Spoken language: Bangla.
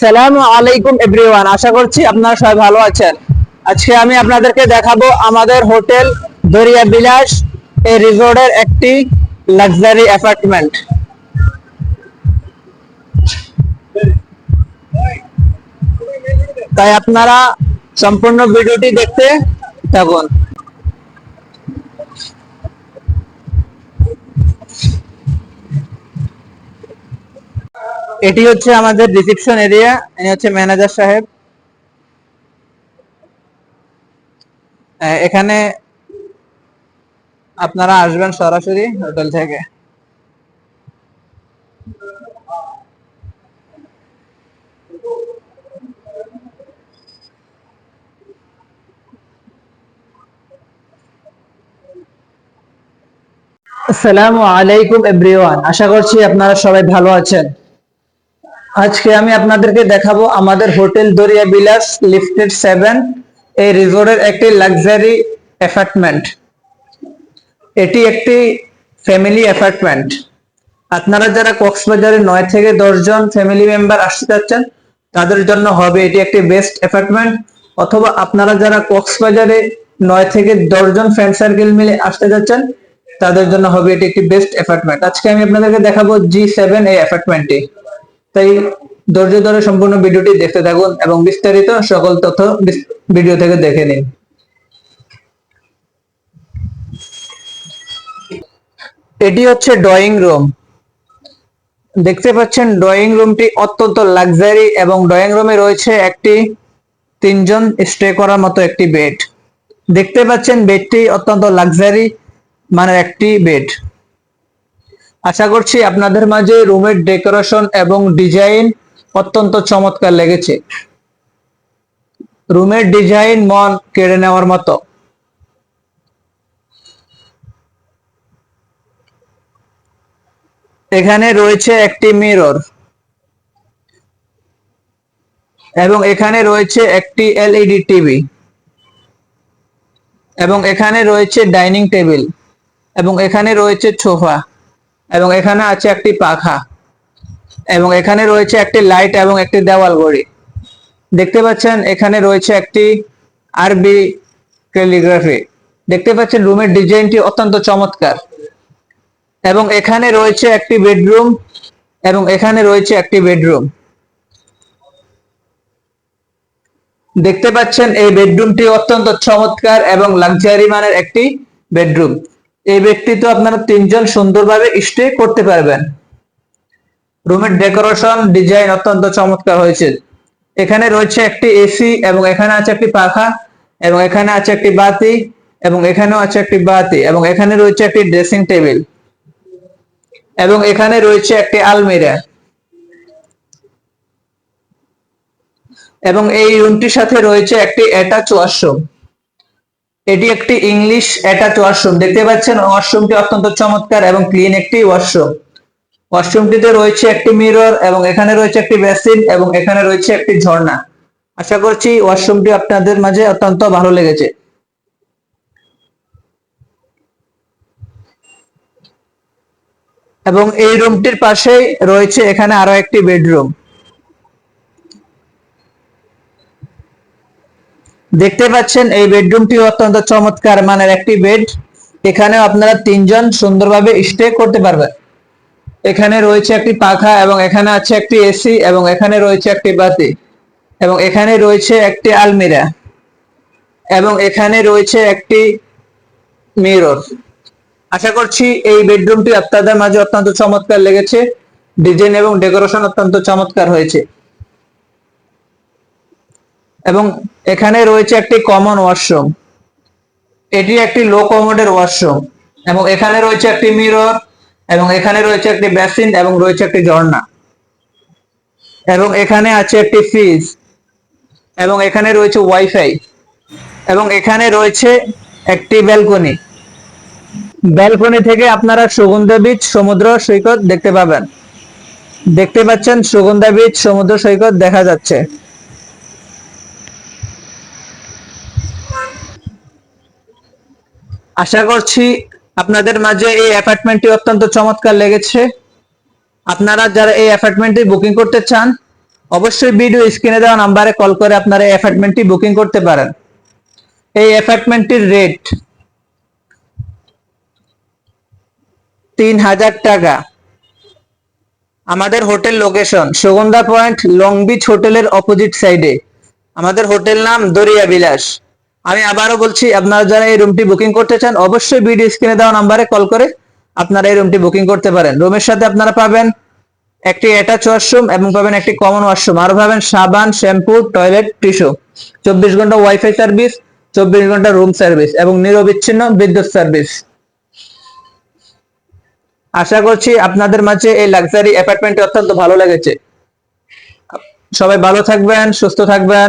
সালামু আলাইকুম এভরিওয়ান আশা করছি আপনারা সবাই ভালো আছেন। আজকে আমি আপনাদেরকে দেখাবো আমাদের হোটেল দরিয়া বিলাস এই রিসোর্টের একটি লাক্সারি অ্যাপার্টমেন্ট তাই আপনারা সম্পূর্ণ ভিডিওটি দেখতে থাকুন। এটি হচ্ছে আমাদের রিসেপশন এরিয়া ইনি হচ্ছে ম্যানেজার সাহেব। এখানে আপনারা আসবেন সরাসরি হোটেল থেকে। আসসালামু আলাইকুম এভরিওয়ান আশা করছি আপনারা সবাই ভালো আছেন। আজকে আমি আপনাদেরকে দেখাবো আমাদের হোটেল দরিয়া বিলাস, লিফটেড সেভেন, এই রিসোর্টের একটি লাক্সারি অ্যাপার্টমেন্ট। এটি একটি ফ্যামিলি অ্যাপার্টমেন্ট। আপনারা যারা কক্সবাজারে নয় থেকে দশ জন ফ্যামিলি মেম্বার আসতে চাচ্ছেন তাদের জন্য হবে এটি একটি বেস্ট অ্যাপার্টমেন্ট। অথবা আপনারা যারা কক্সবাজারে নয় থেকে দশ জন ফ্রেন্ড সার্কেল মিলে আসতে যাচ্ছেন, তাদের জন্য হবে এটি একটি বেস্ট অ্যাপার্টমেন্ট। আজকে আমি আপনাদেরকে দেখাবো জি সেভেন এই অ্যাপার্টমেন্টটি। তাই ধৈর্য ধরে সম্পূর্ণ ভিডিওটি দেখতে থাকুন এবং বিস্তারিত সকল তথ্য ভিডিও থেকে দেখে নিন। এটি হচ্ছে ড্রয়িং রুম দেখতে পাচ্ছেন ড্রয়িং রুমটি অত্যন্ত লাক্সারি এবং ড্রয়িং রুমে রয়েছে একটি তিনজন স্টে করার মতো একটি বেড দেখতে পাচ্ছেন বেডটি অত্যন্ত লাক্সারি মানে একটি বেড আশা করছি আপনাদের মাঝে রুমের ডেকোরেশন এবং ডিজাইন অত্যন্ত চমৎকার লেগেছে। রুমের ডিজাইন মন কেড়ে নেওয়ার মতো। এখানে রয়েছে একটি মিরর এবং এখানে রয়েছে একটি এলইডি টিভি এবং এখানে রয়েছে ডাইনিং টেবিল এবং এখানে রয়েছে সোফা। এবং এখানে আছে একটি পাখা এবং এখানে রয়েছে একটি লাইট এবং একটি দেওয়াল ঘড়ি। দেখতে পাচ্ছেন এখানে রয়েছে একটি আরবি ক্যালিগ্রাফি। দেখতে পাচ্ছেন রুমের ডিজাইনটি অত্যন্ত চমৎকার এবং এখানে রয়েছে একটি বেডরুম এবং এখানে রয়েছে একটি বেডরুম। দেখতে পাচ্ছেন এই বেডরুমটি অত্যন্ত চমৎকার এবং লাক্সারি মানের একটি বেডরুম। এই ব্যক্তি তো আপনারা তিনজন সুন্দরভাবে স্টে করতে পারবেন। রুমের ডেকোরেশন ডিজাইন অত্যন্ত চমৎকার হয়েছে। এখানে রয়েছে একটি এসি এবং এখানে আছে একটি পাখা এবং এখানে আছে একটি বাতি এবং এখানেও আছে একটি বাতি এবং এখানে রয়েছে একটি ড্রেসিং টেবিল এবং এখানে রয়েছে একটি আলমিরা। এবং এই রুমটির সাথে রয়েছে একটি অ্যাটাচ ওয়াশরুম এটি একটি ইংলিশ অ্যাটাচ ওয়াশরুম দেখতে পাচ্ছেন ওয়াশরুমটি অত্যন্ত চমৎকার এবং ক্লিন একটি ওয়াশরুম ওয়াশরুমটিতে রয়েছে একটি মিরর এবং এখানে রয়েছে একটি বেসিন এবং এখানে রয়েছে একটি ঝর্ণা। আশা করছি ওয়াশরুমটি আপনাদের মাঝে অত্যন্ত ভালো লেগেছে। এবং এই রুমটির পাশেই রয়েছে এখানে আরও একটি বেডরুম দেখতে পাচ্ছেন, এই বেডরুমটি অত্যন্ত চমৎকার মানের একটি বেড। এখানে আপনারা তিনজন সুন্দরভাবে স্টে করতে পারবেন। এখানে রয়েছে একটি পাখা এবং এখানে আছে একটি এসি এবং এখানে রয়েছে একটি বাতি এবং এখানে রয়েছে একটি আলমিরা এবং এখানে রয়েছে একটি মিরর। আশা করছি এই বেডরুমটি আপনাদের মাঝে অত্যন্ত চমৎকার লেগেছে। ডিজাইন এবং ডেকোরেশন অত্যন্ত চমৎকার হয়েছে। এবং এখানে রয়েছে একটি কমন ওয়াশরুম এটি একটি লো কমোডের ওয়াশরুম এবং এখানে রয়েছে একটি মিরর এবং এখানে রয়েছে একটি বেসিন এবং রয়েছে একটি ঝর্ণা। এবং এখানে আছে একটি ফ্রিজ এবং এখানে রয়েছে ওয়াইফাই এবং এখানে রয়েছে একটি ব্যালকনি ব্যালকনি থেকে আপনারা সুগন্ধা বিচ সমুদ্র, সৈকত দেখতে পাবেন। দেখতে পাচ্ছেন সুগন্ধা বিচ সমুদ্র, সৈকত দেখা যাচ্ছে। আশা করছি আপনাদের মাঝে এই অ্যাপার্টমেন্টটি অত্যন্ত চমৎকার লেগেছে। আপনারা যারা এই অ্যাপার্টমেন্টটি বুকিং করতে চান, অবশ্যই ভিডিও স্ক্রিনে দেওয়া নাম্বারে কল করে আপনারা এই অ্যাপার্টমেন্টটি বুকিং করতে পারেন। এই অ্যাপার্টমেন্টটির রেট তিন হাজার টাকা। আমাদের hotel location Sugandha point, long beach হোটেলের অপোজিট সাইডে আমাদের হোটেল নাম দরিয়া বিলাস। আমি আবারও বলছি, আপনারা যারা এই রুমটি বুকিং করতে চান, অবশ্যই ভিডিও স্ক্রিনে দেওয়া নাম্বারে কল করে আপনারা এই রুমটি বুকিং করতে পারেন। রুমের সাথে আপনারা পাবেন একটি অ্যাটাচ ওয়াশরুম এবং পাবেন একটি কমন ওয়াশরুম আর পাবেন সাবান শ্যাম্পু টয়লেট টিস্যু চব্বিশ ঘণ্টা ওয়াইফাই সার্ভিস চব্বিশ ঘণ্টা রুম সার্ভিস এবং নিরবিচ্ছিন্ন বিদ্যুৎ সার্ভিস আশা করছি আপনাদের মাঝে এই লাক্সারি অ্যাপার্টমেন্টটি অত্যন্ত ভালো লেগেছে। সবাই ভালো থাকবেন, সুস্থ থাকবেন।